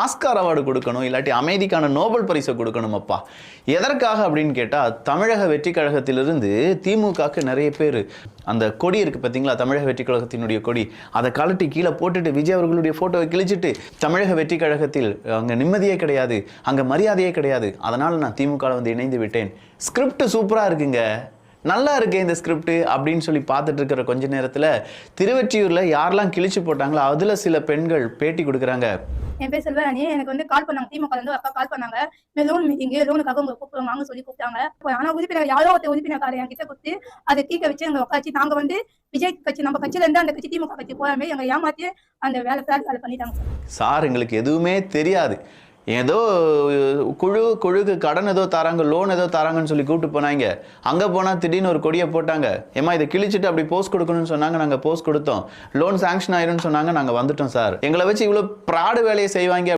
Oscar award கொடுக்கணும் இல்லாட்டி அமைதிக்கான நோபல் பரிசை கொடுக்கணும் அப்பா எதற்காக அப்படின்னு கேட்டால் தமிழக வெற்றி கழகத்திலிருந்து திமுகக்கு நிறைய பேர் அந்த கொடி இருக்கு பார்த்தீங்களா தமிழக வெற்றி கழகத்தினுடைய கொடி அதை கழட்டி கீழே போட்டுட்டு விஜய் அவர்களுடைய ஃபோட்டோவை கிழிச்சிட்டு தமிழக வெற்றி கழகத்தில் அங்கே நிம்மதியே கிடையாது அங்கே மரியாதையே கிடையாது அதனால் நான் திமுகவில் வந்து இணைந்து விட்டேன். ஸ்கிரிப்ட் சூப்பராக இருக்குங்க. நல்லா இருக்கு இந்த ஸ்கிரிப்ட் அப்படின்னு சொல்லி பார்த்துட்டு இருக்கிற கொஞ்ச நேரத்தில் திருவெற்றியூரில் யாரெல்லாம் கிழிச்சு போட்டாங்களோ அதில் சில பெண்கள் பேட்டி கொடுக்குறாங்க. என் பேர் செல்வராணி. எனக்கு வந்து கால் பண்ணாங்க. திமுக வந்து அக்கா கால் பண்ணாங்க. இந்த லோன் மீட்டிங் லோனுக்காக உங்களை கூப்பிடுவாங்க வாங்க சொல்லி கூப்பிட்டாங்க. ஆனா உறுப்பினர் யாரோ ஒருத்தர் உறுப்பினர் என் கிட்ட கொடுத்து அதை தீக்க வச்சு எங்க உட்காச்சு நாங்க வந்து விஜய் கட்சி நம்ம கட்சியில இருந்து அந்த கட்சி திமுக கட்சி போகாம எங்க ஏமாத்தி அந்த வேலை ஃபிளாட் வேலை பண்ணிட்டாங்க. சார் சார் எங்களுக்கு எதுவுமே தெரியாது. ஏதோ குழு குழுக்கு கடன் ஏதோ தராங்க லோன் ஏதோ தராங்கன்னு சொல்லி கூப்பிட்டு போனாங்க. அங்கே போனால் திடீர்னு ஒரு கொடியை போட்டாங்க. ஏமா இதை கிழிச்சிட்டு அப்படி போஸ்ட் கொடுக்கணும்னு சொன்னாங்க நாங்கள் போஸ்ட் கொடுத்தோம். லோன் சாங்ஷன் ஆயிரும்னு சொன்னாங்க நாங்கள் வந்துட்டோம் சார் எங்களை வச்சு இவ்வளோ ப்ராடு வேலையை செய்வாங்க